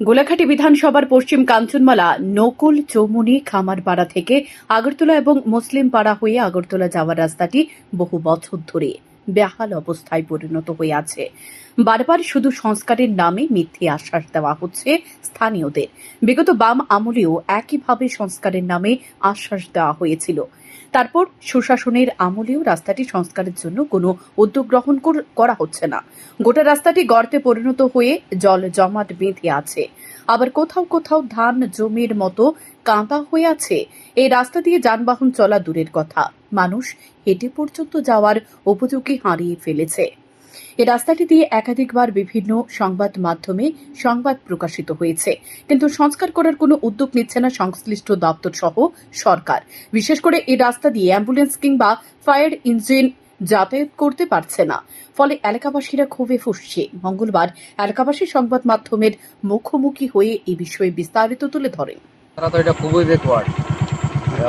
গোলাঘাটি বিধানসভার পশ্চিম কাঞ্চনমালা, নকুল চৌমুনি খামারপাড়া থেকে আগরতলা এবং মুসলিম পাড়া হয়ে আগরতলা যাওয়ার রাস্তাটি বহু বছর ধরে। বেহাল অবস্থায় পরিণত হয়ে আছে বারবার শুধু সংস্কারের নামে মিথ্যে আশ্বাস দেওয়া হচ্ছে স্থানীয়দের। বিগত বাম আমলেও একইভাবে সংস্কারের নামে আশ্বাস দেওয়া হয়েছিল। তারপর সুশাসনের আমলেও রাস্তাটি সংস্কারের জন্য কোনো উদ্যোগ গ্রহণ কর- হচ্ছে না। গোটা রাস্তাটি গর্তে পরিণত হয়ে জল জমাট বেঁধে আছে। আবার কোথাও কোথাও ধান জমির মতো কাঁদা হয়ে আছে। এই রাস্তা দিয়ে যানবাহন চলা দূরের কথা। মানুষ হেঁটে পর্যন্ত যাওয়ার উপযোগী হারিয়ে ফেলেছে। এই রাস্তাটি দিয়ে একাধিকবার বিভিন্ন সংবাদ মাধ্যমে সংবাদ প্রকাশিত হয়েছে। কিন্তু সংস্কার করার কোনো উদ্যোগ নিচ্ছে না সংশ্লিষ্ট দপ্তর সহ সরকার। বিশেষ করে এই রাস্তা দিয়ে অ্যাম্বুলেন্স কিংবা ফায়ার ইঞ্জিন যাতায়াত করতে পারছে না। ফলে এলাকাবাসীরা ক্ষোভে ফুসছে। মঙ্গলবার এলাকাবাসী সংবাদ মাধ্যমের মুখোমুখি হয়ে এই বিষয়ে বিস্তারিত তুলে ধরেন। তারা তো এটা খুবই ব্যাকওয়ার্ড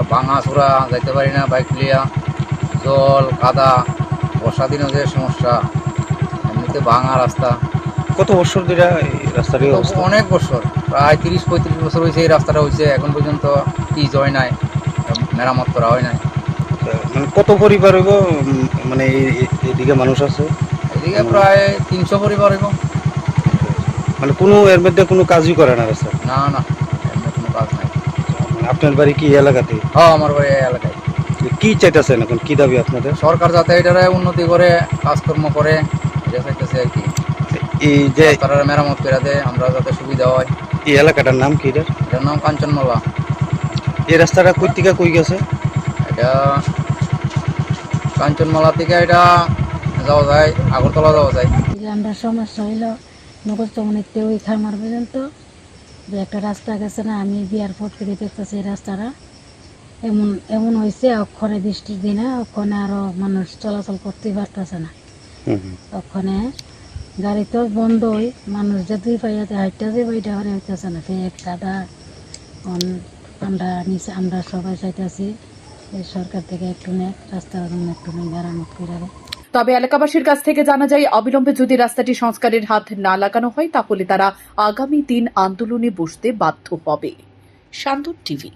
ভাঙা চোরা যাইতে পারি না বাইক লিয়া জল কাদা বর্ষা দিনেও যে সমস্যা এমনিতে ভাঙা রাস্তা। কত বছর ধরে অবস্থা অনেক বছর প্রায় তিরিশ পঁয়ত্রিশ বছর হয়েছে এই রাস্তাটা হয়েছে এখন পর্যন্ত পিচ হয় নাই মেরামত করা হয় নাই। মানে কত পরিবার হইব মানে এই- মানুষ আছে? এদিকে প্রায় তিনশো পরিবার হইব। মানে কোনো এর মধ্যে কোনো কাজই করে না রাস্তা? না না। এমনি নাই। মানে আপনার বাড়ি কি এলাকাতে? হ্যাঁ আমার বাড়ি এই এলাকায়। কি চাইতেছেন এখন? কি দাবি আপনাদের? সরকার যাতে এটারে উন্নতি করে কাজকর্ম করে এটা চাইতেছে আর কি। এই যে রাস্তাটা মেরামত করে দেয় আমরা যাতে সুবিধা হয়। এই এলাকাটার নাম কি এটা এটার নাম কাঞ্চনমালা। এই রাস্তাটা কই থেকে কই গেছে? এটা কাঞ্চনমালা থেকে এটা যাওয়া যায় আগরতলা যাওয়া যায়। যে আমরা সমস্যা হইল নগর চমনিতে ওই খামার পর্যন্ত যে একটা রাস্তা গেছে না আমি বিয়ার ফোট করে দেখতেছি এই রাস্তাটা। এমন এমন হয়েছে অক্ষণে বৃষ্টির দিনে অক্ষণে আরও মানুষ চলাচল করতেই পারতেছে না। ওখানে গাড়ি তো বন্ধ হই মানুষ যে দুই পাইয়াতে হাইটটা যে বাইটা হরে হইতেছে না। ফেক কাদা আমরা নিচে আমরা সবাই চাইতেছি সরকার থেকে একটু নেক রাস্তার একটু মেরামত করে। তবে এলাকাবাসীর কাছ থেকে জানা যায়, অবিলম্বে যদি রাস্তাটি সংস্কারের হাত না লাগানো হয়, তাহলে তারা আগামী দিন আন্দোলনে বসতে বাধ্য হবে। শান্তন টিভি